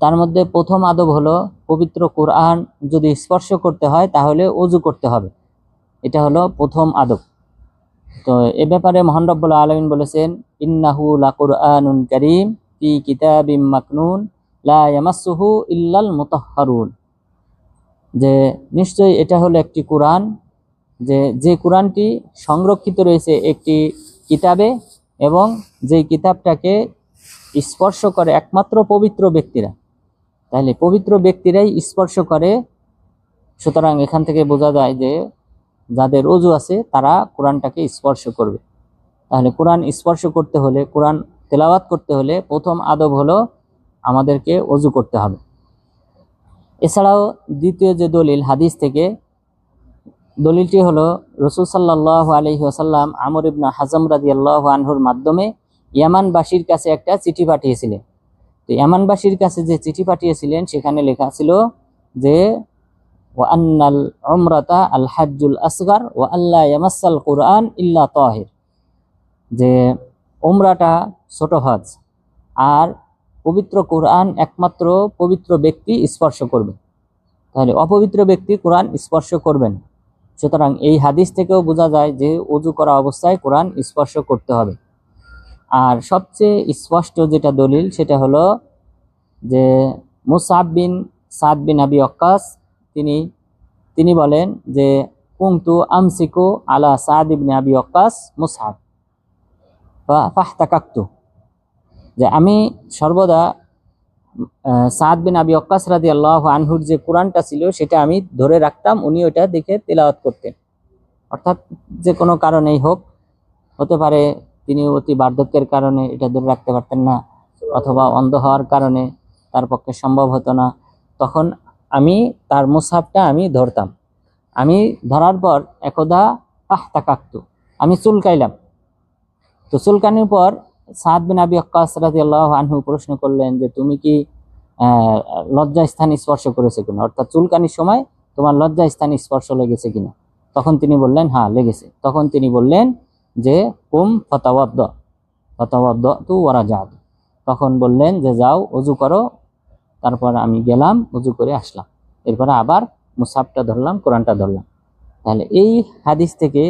তার মধ্যে প্রথম আদব হলো পবিত্র কোরআন যদি স্পর্শ করতে হয় তাহলে অজু করতে হবে। এটা হলো প্রথম আদব। তো এ ব্যাপারে মহান রব্বুল আলমিন বলেছেন, ইন্নাহু লা কুরআনুন করিম, ফি কিতাবিম মাকনুন, লা ইল্লাল মুতাহহারুন। যে নিশ্চয়ই এটা হলো একটি কোরআন, যে যে কোরআনটি সংরক্ষিত রয়েছে একটি কিতাবে এবং যে কিতাবটাকে স্পর্শ করে একমাত্র পবিত্র ব্যক্তিরা। তাহলে পবিত্র ব্যক্তিরাই স্পর্শ করে। সুতরাং এখান থেকে বোঝা যায় যে যাদের অজু আছে, তারা কোরআনটাকে স্পর্শ করবে। তাহলে কোরআন স্পর্শ করতে হলে, কোরআন তেলাওয়াত করতে হলে প্রথম আদব হলো আমাদেরকে অজু করতে হবে। এছাড়াও দ্বিতীয় যে দলিল হাদিস থেকে, দলিলটি হলো রসুল সাল্লাহ আলহি আসাল্লাম আমর ইবনা হাজম রাজি আল্লাহ আনহুর মাধ্যমে ইয়ামানবাসীর কাছে একটা চিঠি পাঠিয়েছিলেন। তো ইয়ামানবাসীর কাছে যে চিঠি পাঠিয়েছিলেন, সেখানে লেখা ছিল যে ও আন্নাল অমরাতা আল হাজ্জুল আসগার ও আল্লাহ ইয়ামাসাল কোরআন ইল্লা তাহির। যে ওমরাটা ছোট হজ, আর পবিত্র কোরআন একমাত্র পবিত্র ব্যক্তি স্পর্শ করবে। তাহলে অপবিত্র ব্যক্তি কোরআন স্পর্শ করবেন সুতরাং এই হাদিস থেকেও বোঝা যায় যে উজু করা অবস্থায় কোরআন স্পর্শ করতে হবে। আর সবচেয়ে স্পষ্ট যেটা দলিল, সেটা হলো যে মুসাব বিন সাদ বিন আবি অক্কাস তিনি তিনি বলেন যে কুংতু আমসিকু আলা সাদ ইবনে আবি অক্কাস মুসাব। বা ফাহতাকাক্তু। যে আমি সর্বদা সাদ বিন আবি অক্কাস রাদি আল্লাহ আনহুর যে কোরআনটা ছিল, সেটা আমি ধরে রাখতাম, উনি ওটা দেখে তেলাওয়াত করতেন। অর্থাৎ যে কোনো কারণেই হোক, হতে পারে তিনি অতি বার্ধক্যের কারণে এটা ধরে রাখতে পারতেন না অথবা অন্ধ হওয়ার কারণে তার পক্ষে সম্ভব হতো না। তখন আমি তার মুসাফটা আমি ধরতাম। আমি ধরার পর একদা আহ তাকাক্তু, আমি চুলকাইলাম। তো চুলকানির পর সাদ বিন আবি আক্কাস আনহু প্রশ্ন করলেন যে, তুমি কি লজ্জা স্থান স্পর্শ করেছে কিনা? অর্থাৎ চুলকানির সময় তোমার লজ্জা স্থান স্পর্শ লেগেছে কিনা। তখন তিনি বললেন হ্যাঁ লেগেছে। তখন তিনি বললেন যে, কুম ফতাওয়াদ্দ। ফতাওয়াদ্দ তু ওরা যাদ তখন বললেন যে, যাও অজু করো। তারপর আমি গেলাম অজু করে আসলাম। এরপরে আবার মুসাফটা ধরলাম, কোরআনটা ধরলাম। তাহলে এই হাদিস থেকে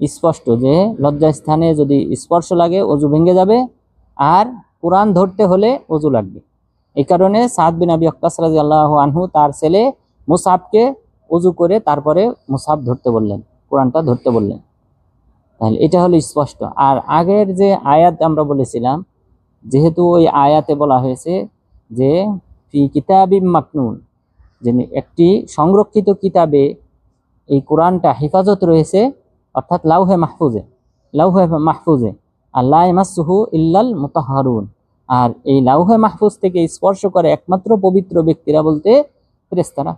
স্পষ্ট যে, লজ্জাস্থানে যদি স্পর্শ লাগে অজু ভেঙে যাবে। আর কোরআন ধরতে হলে অজু লাগবে। এই কারণে সাদ বিন আবি আক্কাস রাজি আল্লাহ আনহু তার ছেলে মুসাফকে অজু করে তারপরে মুসাফ ধরতে বললেন, কোরআনটা ধরতে বললেন। তাহলে এটা হলো স্পষ্ট। আর আগের যে আয়াত আমরা বলেছিলাম, যেহেতু ওই আয়াতে বলা হয়েছে যে, ফি কিতাবিম মাকনুন যে একটি সংরক্ষিত কিতাবে এই কোরআনটা হেফাজত রয়েছে, অর্থাৎ লাউহে মাহফুজে লাউহে মাহফুজে আর লাই মাসুহু ইল্লাল মুতাহারুন আর এই লাউহে মাহফুজ থেকে স্পর্শ করে একমাত্র পবিত্র ব্যক্তিরা বলতে ফেরেস্তারা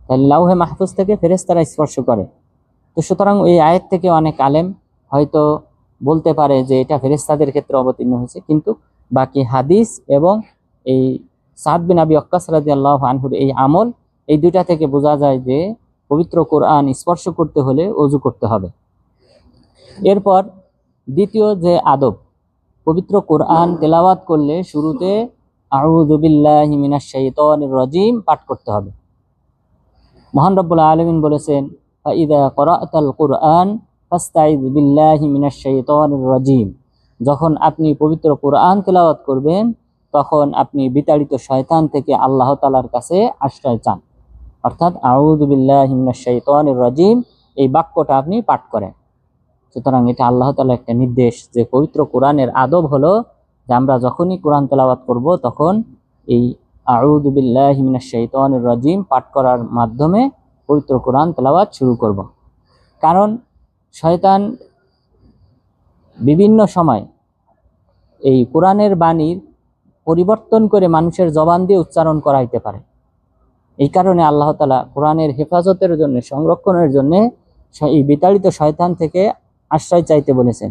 তাহলে লাউহে মাহফুজ থেকে ফেরেস্তারা স্পর্শ করে। তো সুতরাং এই আয়াত থেকে অনেক আলেম হয়তো বলতে পারে যে এটা ফেরেস্তাদের ক্ষেত্রে অবতীর্ণ হয়েছে, কিন্তু বাকি হাদিস এবং এই সাদ বিন আবি অক্কাস রাজি আল্লাহ আনহুর এই আমল, এই দুইটা থেকে বোঝা যায় যে পবিত্র কোরআন স্পর্শ করতে হলে অজু করতে হবে। এরপর দ্বিতীয় যে আদব, পবিত্র কোরআন তেলাওয়াত করলে শুরুতে রাজিম পাঠ করতে হবে। মহান রব্বুল আলামিন বলেছেন ফাইদা করাতাল কোরআন রাজিম। যখন আপনি পবিত্র কোরআন তেলাওয়াত করবেন, তখন আপনি বিতাড়িত শয়তান থেকে আল্লাহ তালার কাছে আশ্রয় চান। অর্থাৎ আউযু বিল্লাহি মিনাশ শাইতানির রাজিম, এই বাক্যটা আপনি পাঠ করেন। সুতরাং এটা আল্লাহ তাআলা একটা নির্দেশ যে পবিত্র কোরআনের আদব হলো যে আমরা যখনই কোরআন তেলাওয়াত করব, তখন এই আউযু বিল্লাহি মিনাশ শাইতানির রাজিম পাঠ করার মাধ্যমে পবিত্র কোরআন তেলাওয়াত শুরু করব। কারণ শয়তান বিভিন্ন সময় এই কোরআনের বাণীর পরিবর্তন করে মানুষের জবান দিয়ে উচ্চারণ করাইতে পারে। এই কারণে আল্লাহ তালা কোরআনের হেফাজতের জন্য, সংরক্ষণের জন্যে এই বিতাড়িত শয়তান থেকে আশ্রয় চাইতে বলেছেন।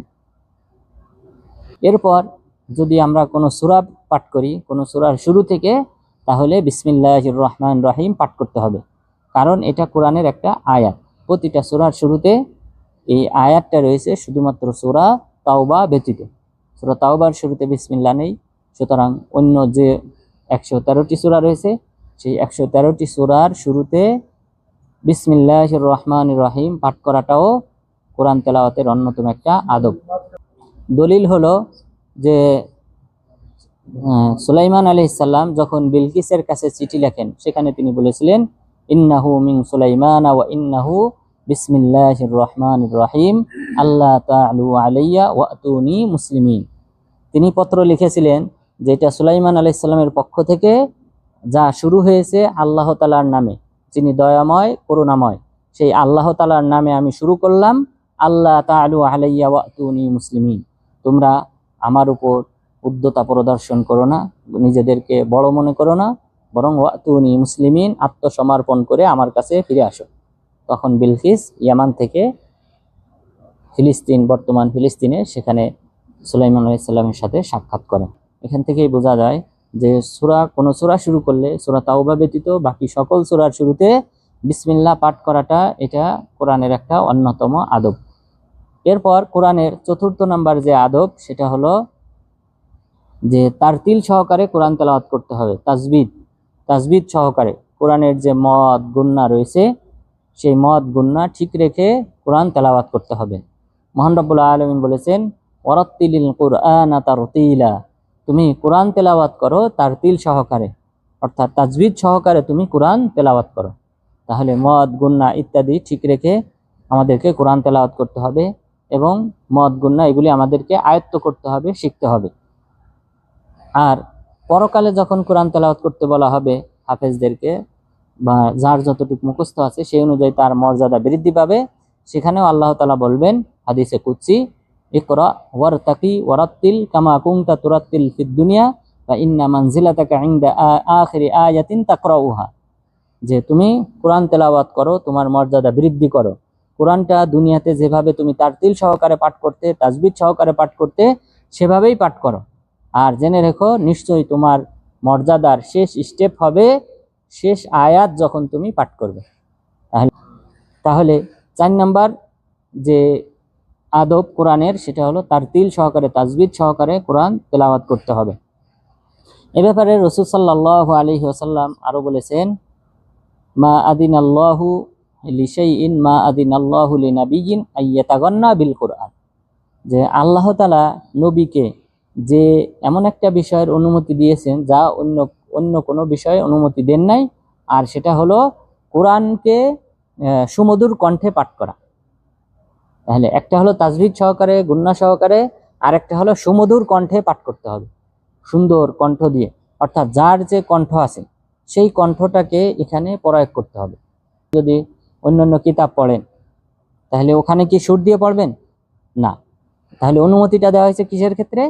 এরপর যদি আমরা কোনো সুরা পাঠ করি, কোনো সুরার শুরু থেকে, তাহলে বিসমিল্লাহ রহমান রহিম পাঠ করতে হবে। কারণ এটা কোরআনের একটা আয়াত। প্রতিটা সুরার শুরুতে এই আয়াতটা রয়েছে শুধুমাত্র সুরা তাওবা ব্যতীত। সুরা তাওবার শুরুতে বিসমিল্লা নেই, সুতরাং অন্য যে একশো তেরোটি সূরা রয়েছে, সেই একশো তেরোটি সূরার শুরুতে বিসমিল্লাহ রহমান রহিম পাঠ করাটাও কোরআন তেলাওয়াতের অন্যতম একটা আদব। দলিল হলো যে সুলাইমান আলী ইসাল্লাম যখন বিলকিসের কাছে চিঠি লেখেন, সেখানে তিনি বলেছিলেন, ইন্নাহু মিন সুলাইমান ওয়া ইন্নাহু বিসমিল্লাহির রহমানির রহিম আল্লাহ তাআলু আলাইয়া ওয়াতুনি মুসলিমিন। তিনি পত্র লিখেছিলেন যে এটা সুলাইমান আলাইহিস সালামের পক্ষ থেকে যা শুরু হয়েছে আল্লাহ তালার নামে, যিনি দয়াময়, করুণাময়। সেই আল্লাহ তালার নামে আমি শুরু করলাম আল্লাহ তাআলু আলাইয়া ওয়াতুনি মুসলিমিন। তোমরা আমার উপর উদ্যতা প্রদর্শন করো না, নিজেদেরকে বড় মনে করো না, বরং ওয়াতুনি মুসলিমিন, আত্মসমর্পণ করে আমার কাছে ফিরে আসো। তখন বিলকিস ইয়ামান থেকে ফিলিস্তিন, বর্তমান ফিলিস্তিনে সেখানে সুলাইমান আলাইসাল্লামের সাথে সাক্ষাৎ করেন। এখান থেকেই বোঝা যায় যে সূরা, কোনো সূরা শুরু করলে, সূরা তাওবা ব্যতীত বাকি সকল সূরার শুরুতে বিসমিল্লাহ পাঠ করাটা, এটা কোরআনের একটা অন্যতম আদব। এরপর কোরআনের চতুর্থ নাম্বার যে আদব, সেটা হলো যে তার তিল সহকারে কোরআন তেলাওয়াত করতে হবে তাজবিদ তাজবিদ সহকারে কোরআনের যে মদ, গুন্না রয়েছে সেই মদ গুন্না ঠিক রেখে কোরআন তেলাওয়াত করতে হবে। মোহান রব্বুল্লাহ আলমিন বলেছেন ওরাত্তিলিল কোরআন তারতিলা। তুমি কোরআন তেলাওয়াত করো তার তিল সহকারে, অর্থাৎ তাজবিদ সহকারে তুমি কোরআন তেলাওয়াত করো। তাহলে মদ গুন্না ইত্যাদি ঠিক রেখে আমাদেরকে কোরআন তেলাওয়াত করতে হবে এবং মদ গুন্না এগুলি আমাদেরকে আয়ত্ত করতে হবে, শিখতে হবে। আর পরকালে যখন কোরআন তেলাওয়াত করতে বলা হবে হাফেজদেরকে বা যার যতটুকু মুখস্থ আছে, সেই অনুযায়ী তার মর্যাদা বৃদ্ধি পাবে। সেখানেও আল্লাহ তালা বলবেন, হাদিসে কুচ্ছি ইকরা ওয়ারতাকি ওয়ারাত্তিল কামা কুংতা তুরাত্তিল বা ইন্না মানজিলাতাকা ইনদা আ- আখিরি আয়াতিন তাকরাউহা। যে তুমি কোরআন তেলাওয়াত করো, তোমার মর্যাদা বৃদ্ধি করো। কোরআনটা দুনিয়াতে যেভাবে তুমি তার তিল সহকারে পাঠ করতে তাজবিদ সহকারে পাঠ করতে, সেভাবেই পাঠ করো। আর জেনে রেখো, নিশ্চয়ই তোমার মর্যাদার শেষ স্টেপ হবে শেষ আয়াত যখন তুমি পাঠ করবে। তাহলে তাহলে চার নাম্বার যে আদব কোরআনের, সেটা হলো তার তিল সহকারে তাজবিদ সহকারে কোরআন তেলাওয়াত করতে হবে। এ ব্যাপারে রসুল সাল্লাহ আলী ওসাল্লাম আরও বলেছেন, মা আদিন আল্লাহু লিশাইইন, মা আদিন আল্লাহু লিনাবিয়িন আইয়াতাগান্না বিল কোরআন। যে আল্লাহ তালা নবীকে যে এমন একটা বিষয়ের অনুমতি দিয়েছেন যা অন্য অন্য কোনো বিষয়ে অনুমতি দেন নাই। আর সেটা হলো কোরআনকে সুমধুর কণ্ঠে পাঠ করা। তাহলে একটা হলো তাজভিদ সহকারে, গুন্না সহকারে আর একটা হলো সুমধুর কণ্ঠে পাঠ করতে হবে। সুন্দর কণ্ঠ দিয়ে। অর্থাৎ যার যে কণ্ঠ আছে, সেই কণ্ঠটাকে এখানে প্রয়োগ করতে হবে। যদি অন্যান্য কিতাব পড়েন, তাহলে ওখানে কি সুর দিয়ে পড়বেন? না। তাহলে অনুমতিটা দেওয়া হয়েছে কিসের ক্ষেত্রে?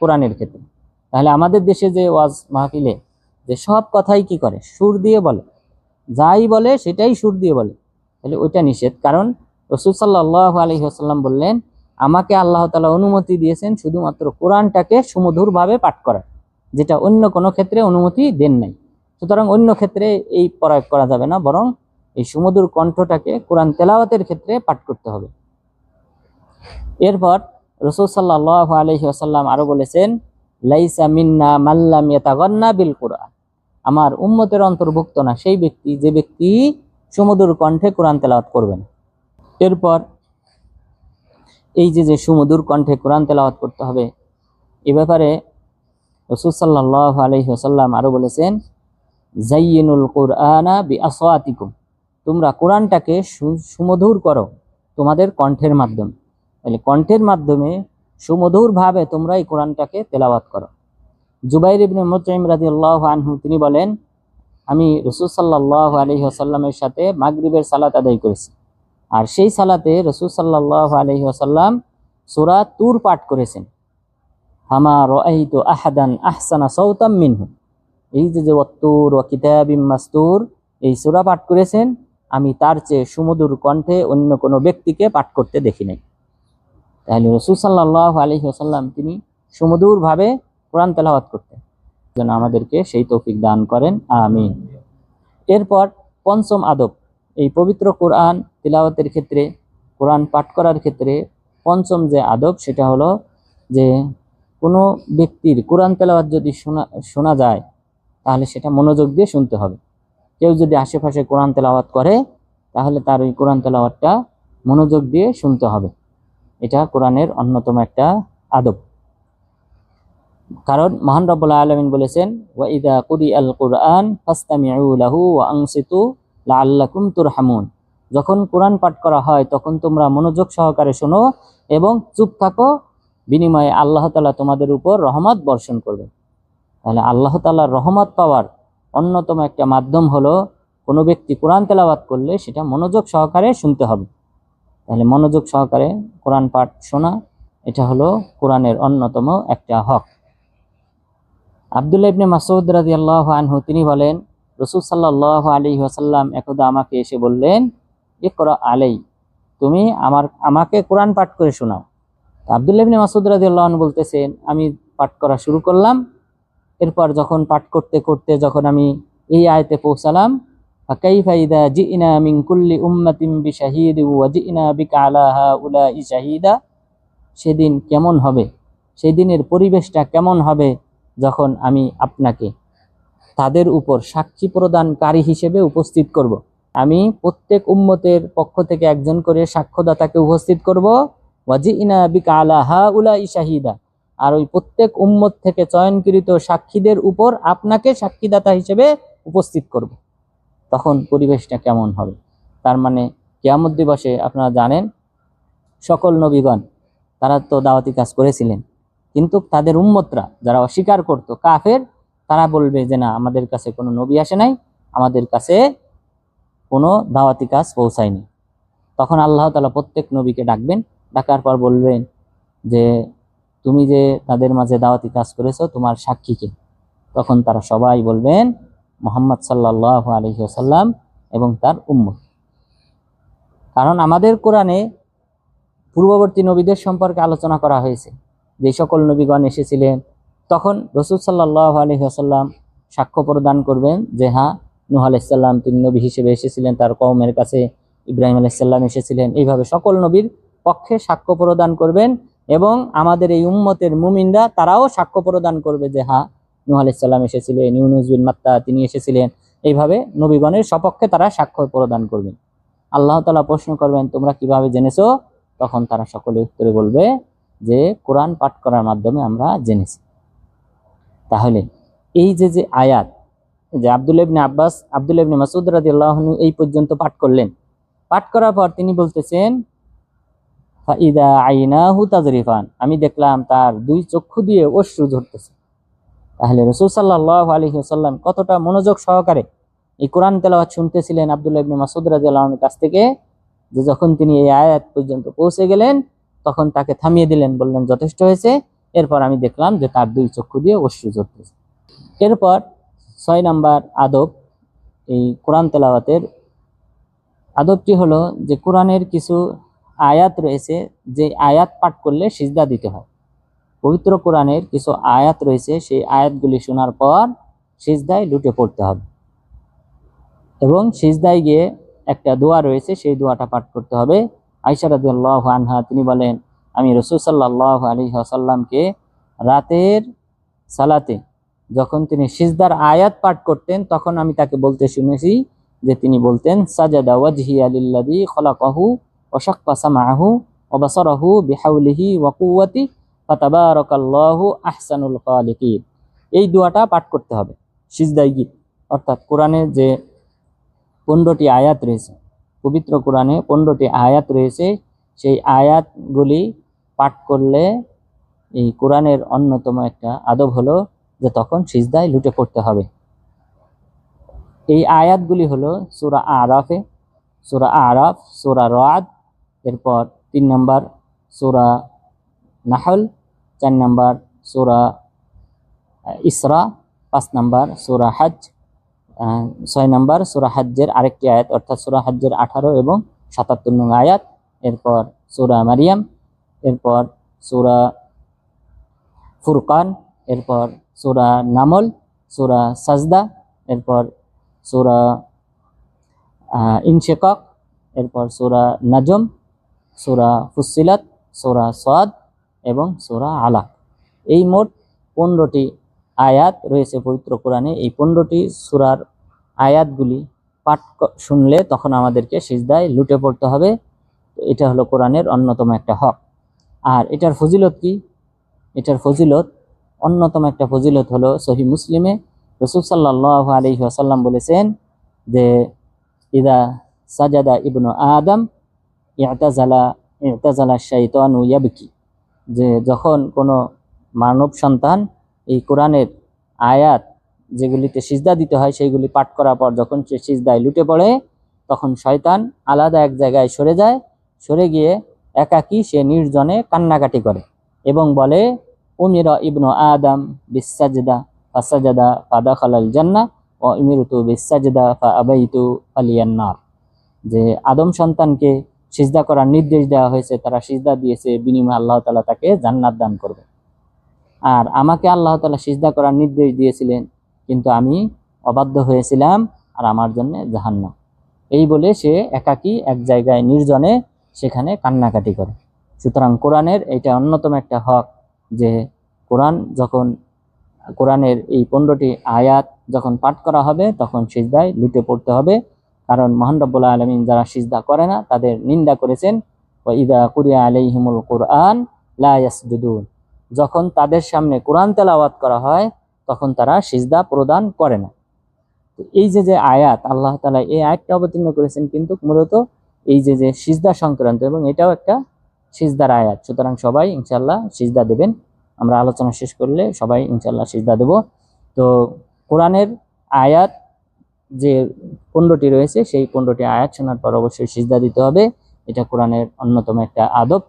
কোরআনের ক্ষেত্রে। তাহলে আমাদের দেশে যে ওয়াজ মাহফিলে যে সব কথাই কি করে? সুর দিয়ে বলে। যাই বলে, সেটাই সুর দিয়ে বলে। তাহলে ওইটা নিষেধ। কারণ রসুল সাল্লাহ আলহি আসাল্লাম বললেন, আমাকে আল্লাহ তালা অনুমতি দিয়েছেন শুধুমাত্র কোরআনটাকে সুমধুরভাবে পাঠ করার, যেটা অন্য কোনো ক্ষেত্রে অনুমতি দেন নাই। সুতরাং অন্য ক্ষেত্রে এই প্রয়োগ করা যাবে না, বরং এই সুমধুর কণ্ঠটাকে কোরআন তেলাওয়াতের ক্ষেত্রে পাঠ করতে হবে। এরপর রসুল সাল্লাহ আলহি আসাল্লাম আরও বলেছেন, লাইসা মিন্না মাল্লাম ইয়াতাগান্না বিল কোরআন। আমার উম্মতের অন্তর্ভুক্ত না, সেই ব্যক্তি, যে ব্যক্তি সুমধুর কণ্ঠে কোরআন তেলাওয়াত করবেন এরপর এই যে যে সুমধুর কণ্ঠে কোরআন তেলাওয়াত করতে হবে, এ ব্যাপারে রসুল সাল্লাহ আলহি আসাল্লাম আরও বলেছেন, জাইয়িনুল কোরআনা বি আসওয়াতিকুম তোমরা কোরআনটাকে সুমধুর করো তোমাদের কণ্ঠের মাধ্যমে। তাহলে কণ্ঠের মাধ্যমে সুমধুরভাবে তোমরা এই কোরআনটাকে তেলাওয়াত করো। জুবাইর ইবনে মুতাইম রাদিয়াল্লাহু আনহু, তিনি বলেন, আমি রসুল সাল্লাহ আলহি আসাল্লামের সাথে মাগরিবের সালাত আদায় করেছি। আর সেই সালাতে রসুল সাল্লাহ আলহি আসাল্লাম সুরা তুর পাঠ করেছেন। হামা রাইতু আহাদান আহসানা সৌতাম মিনহু। এই যে যে অত্তুর ও কিতাবিম মাস্তুর এই সুরা পাঠ করেছেন, আমি তার চেয়ে সুমধুর কণ্ঠে অন্য কোনো ব্যক্তিকে পাঠ করতে দেখি নাই। তাহলে রসুল সাল্লাহ আলহি আসাল্লাম তিনি সুমধুরভাবে কোরআন তেলাওয়াত করতে। যেন আমাদেরকে সেই তৌফিক দান করেন, আমিন। এরপর পঞ্চম আদব, এই পবিত্র কোরআন তিলাওয়াতের ক্ষেত্রে, কোরআন পাঠ করার ক্ষেত্রে পঞ্চম যে আদব, সেটা হলো যে কোনো ব্যক্তির কোরআন তেলাওয়াত যদি শোনা শোনা যায়, তাহলে সেটা মনোযোগ দিয়ে শুনতে হবে। কেউ যদি আশেপাশে কোরআন তেলাওয়াত করে, তাহলে তার ওই কোরআন তেলাওয়াতটা মনোযোগ দিয়ে শুনতে হবে। এটা কোরআনের অন্যতম একটা আদব। কারণ মহান রব্বুল আলমিন বলেছেন ওয়াইদা কুরি আল কোরআন ফাস্তামিউ লাহু ওয়া আনসিতু লাআল্লাকুম তুরহামুন। যখন কোরআন পাঠ করা হয়, তখন তোমরা মনোযোগ সহকারে শোনো এবং চুপ থাকো। বিনিময়ে আল্লাহ তাআলা তোমাদের উপর রহমত বর্ষণ করবে। তাহলে আল্লাহ তাআলার রহমত পাওয়ার অন্যতম একটা মাধ্যম হলো, কোনো ব্যক্তি কোরআন তেলাওয়াত করলে সেটা মনোযোগ সহকারে শুনতে হবে। তাহলে মনোযোগ সহকারে কোরআন পাঠ শোনা, এটা হলো কোরআনের অন্যতম একটা হক। আবদুল্লাহ ইবনে মাসুদ রাদিয়াল্লাহু আনহু, তিনি বলেন, রসুল সাল্লাল্লাহু আলাইহি ওয়াসাল্লাম একদা আমাকে এসে বললেন, ইকরা আলাই, তুমি আমার, আমাকে কোরআন পাঠ করে শোনাও। আবদুল্লাহ ইবনে মাসুদ রাদিয়াল্লাহু আনহু বলতেছেন, আমি পাঠ করা শুরু করলাম, এরপর যখন পাঠ করতে করতে যখন আমি এই আয়তে পৌঁছালাম বিকা আলা হাউলাই শাহিদা, সেদিন কেমন হবে? সেদিনের পরিবেশটা কেমন হবে? যখন আমি আপনাকে তাদের উপর সাক্ষী প্রদানকারী হিসেবে উপস্থিত করব। আমি প্রত্যেক উম্মতের পক্ষ থেকে একজন করে সাক্ষ্যদাতাকে উপস্থিত করব ওয়াজিনা বিকা আলা হাউলাই শাহিদা আর ওই প্রত্যেক উম্মত থেকে চয়নকৃত সাক্ষীদের উপর আপনাকে সাক্ষীদাতা হিসেবে উপস্থিত করব। তখন পরিবেশটা কেমন হবে তার মানে কেয়ামত দিবসে আপনারা জানেন, সকল নবীগণ, তারা তো দাওয়াতি কাজ করেছিলেন কিন্তু তাদের উম্মতরা যারা অস্বীকার করত কাফের, তারা বলবে যে না, আমাদের কাছে কোনো নবী আসে নাই, আমাদের কাছে কোনো দাওয়াতি কাজ পৌঁছায়নি। তখন আল্লাহ তালা প্রত্যেক নবীকে ডাকবেন, ডাকার পর বলবেন যে, তুমি যে তাদের মাঝে দাওয়াতি কাজ করেছ, তোমার সাক্ষীকে তখন তারা সবাই বলবেন, মোহাম্মদ সাল্লাহ আলহিহাসাল্লাম এবং তার উম্মত। কারণ আমাদের কোরআনে পূর্ববর্তী নবীদের সম্পর্কে আলোচনা করা হয়েছে। যে সকল নবীগণ এসেছিলেন, তখন রসুল সাল্লাহ আলহিহাসাল্লাম সাক্ষ্য প্রদান করবেন যে হ্যাঁ নুহ আলাইসাল্লাম তিনি নবী হিসেবে এসেছিলেন, তার কওমের কাছে ইব্রাহিম আলাইসাল্লাম এসেছিলেন। এইভাবে সকল নবীর পক্ষে সাক্ষ্য প্রদান করবেন এবং আমাদের এই উম্মতের মুমিনরা তারাও সাক্ষ্য প্রদান করবে যে হ্যাঁ নুহ আলাইসাল্লাম এসেছিলেন, ইউনুস বিন মাত্তা তিনি এসেছিলেন। এইভাবে নবীগণের সপক্ষে তারা সাক্ষ্য প্রদান করবেন। আল্লাহ তালা প্রশ্ন করবেন, তোমরা কীভাবে জেনেছো? তখন তারা সকলে উত্তরে বলবে যে কোরআন পাঠ করার মাধ্যমে আমরা জেনেছি। তাহলে এই যে যে আয়াত, যে আব্দুল ইবনে আব্বাস আব্দুল ইবনে মাসুদ রাদিয়াল্লাহু এই পর্যন্ত পাঠ করলেন। পাঠ করার পর তিনি বলতেছেন, ফাইদা আইনাহু তাজরিফান আমি দেখলাম তার দুই চক্ষু দিয়ে অশ্রু ঝরতেছে। তাহলে রসুল সাল্লাহ আলহি সাল্লাম কতটা মনোযোগ সহকারে এই কোরআন তেলাওয়াত শুনতেছিলেন আব্দুল্লাহ ইবনে মাসুদ রাদিয়াল্লাহুর কাছ থেকে, যে যখন তিনি এই আয়াত পর্যন্ত পৌঁছে গেলেন তখন তাকে থামিয়ে দিলেন, বললেন, যথেষ্ট হয়েছে। এরপর আমি দেখলাম যে তার দুই চক্ষু দিয়ে অশ্রু ঝরতেছে এরপর ছয় নাম্বার আদব, এই কোরআন তেলাওয়াতের আদবটি হলো যে কোরআনের কিছু আয়াত রয়েছে, যে আয়াত পাঠ করলে সিজদা দিতে হয়। পবিত্র কোরআনের কিছু আয়াত রয়েছে, সেই আয়াতগুলি শোনার পর সিজদায় লুটে পড়তে হবে। এবং সিজদায় গিয়ে একটা দোয়া রয়েছে, সেই দোয়াটা পাঠ করতে হবে। আইসা রাদিয়াল্লাহু আনহা, তিনি বলেন, আমি রসুল সাল্লাহ আলী আসাল্লামকে রাতের সালাতে যখন তিনি সিজদার আয়াত পাঠ করতেন, তখন আমি তাকে বলতে শুনেছি যে তিনি বলতেন, সাজাদা ওয়াজহি আলিল্লাদি খলাকাহু ওয়াশাক্কা সামাহু ওবাসরাহু বিহাউলিহি ওয়াকুয়াতি ফাতাবারাকাল্লাহু আহসানুল খালিকিন। এই দোয়াটা পাঠ করতে হবে, সিজদায় গীত অর্থাৎ কোরআনে যে পনেরোটি আয়াত রয়েছে পবিত্র কোরআনে পনেরোটি আয়াত রয়েছে। সেই আয়াতগুলি পাঠ করলে এই কোরআনের অন্যতম একটা আদব হলো যে তখন সিজদায় লুটে পড়তে হবে। এই আয়াতগুলি হলো সুরা আরাফে, সুরা আরাফ, সুরা রাদ, এরপর তিন নম্বর সুরা নাহল, চার নম্বর সুরা ইসরা, পাঁচ নম্বর সুরা হাজ ছয় নম্বর সুরা হাজ্জের আরেকটি আয়াত, অর্থাৎ সুরা হাজ্জের আঠারো এবং সাতাত্তর নং আয়াত। এরপর সুরা মারিয়াম, এরপর সুরা ফুরকান, এরপর সুরা নামল, সুরা সাজদা, এরপর সুরা ইনশেকক, এরপর সুরা নাজম, সুরা ফুসিলাত সুরা সাদ এবং সুরা আলাক। এই মোট পনেরোটি আয়াত রয়েছে পবিত্র কোরআনে। এই পনেরোটি সুরার আয়াতগুলি পাঠ শুনলে তখন আমাদেরকে সিজদায় লুটে পড়তে হবে। এটা হলো কোরআনের অন্যতম একটা হক। আর এটার ফজিলত কি? এটার ফজিলত, অন্যতম একটা ফজিলত হলো সহি মুসলিমে রসুল সাল্লাহ আলহি আসাল্লাম বলেছেন যে, ইদা সাজাদা ইবনু আদম ইয়াতাজালা ইয়াতাজালা শাইতানু ইয়াবকি। যে যখন কোনো মানব সন্তান এই কোরআনের আয়াত যেগুলিতে সিজদা দিতে হয়, সেইগুলি পাঠ করার পর যখন সে সিজদায় লুটে পড়ে, তখন শয়তান আলাদা এক জায়গায় সরে যায়, সরে গিয়ে একাকী সে নির্জনে কান্নাকাটি করে এবং বলে, উমির ইবনু আদম বিসাজদা ফাসাজাদা ফাদা খালাল জান্না ও ইমিরুতু বিসাজদা ফা আবাইতু আলিয়ান্নার যে আদম সন্তানকে সিজদা করার নির্দেশ দেওয়া হয়েছে, তারা সিজদা দিয়েছে, বিনিময়ে আল্লাহ তালা তাকে জান্নাত দান করবে। আর আমাকে আল্লাহ তালা সিজদা করার নির্দেশ দিয়েছিলেন, কিন্তু আমি অবাধ্য হয়েছিলাম আর আমার জন্য জাহান্নাম। এই বলে সে একাকী এক জায়গায় নির্জনে সেখানে কান্নাকাটি করে। সুতরাং কোরআনের এটা অন্যতম একটা হক যে কোরআন যখন, কোরআনের এই পনেরোটি আয়াত যখন পাঠ করা হবে, তখন সিজদায় লুটে পড়তে হবে। কারণ মহান রব্বুল্লাহ আলমিন যারা সিজদা করে না, তাদের নিন্দা করেছেন ও ইদা কুরিয়া আলাইহিমুল কোরআন লা ইয়াসজুদুন। যখন তাদের সামনে কোরআন তেলাওয়াত করা হয়, তখন তারা সিজদা প্রদান করে না। এই যে যে আয়াত, আল্লাহ তালা এই আয়াতটা অবতীর্ণ করেছেন কিন্তু মূলত এই যে যে সিজদা সংক্রান্ত এবং এটাও একটা সিজদার আয়াত। সুতরাং সবাই ইনশাল্লাহ সিজদা দেবেন। আমরা আলোচনা শেষ করলে সবাই ইনশাল্লাহ সিজদা দেব। তো কোরআনের আয়াত যে পনেরোটি রয়েছে, সেই পনেরোটি আয়াত শোনার পর অবশ্যই সিজদা দিতে হবে। এটা কোরআনের অন্যতম একটা আদব।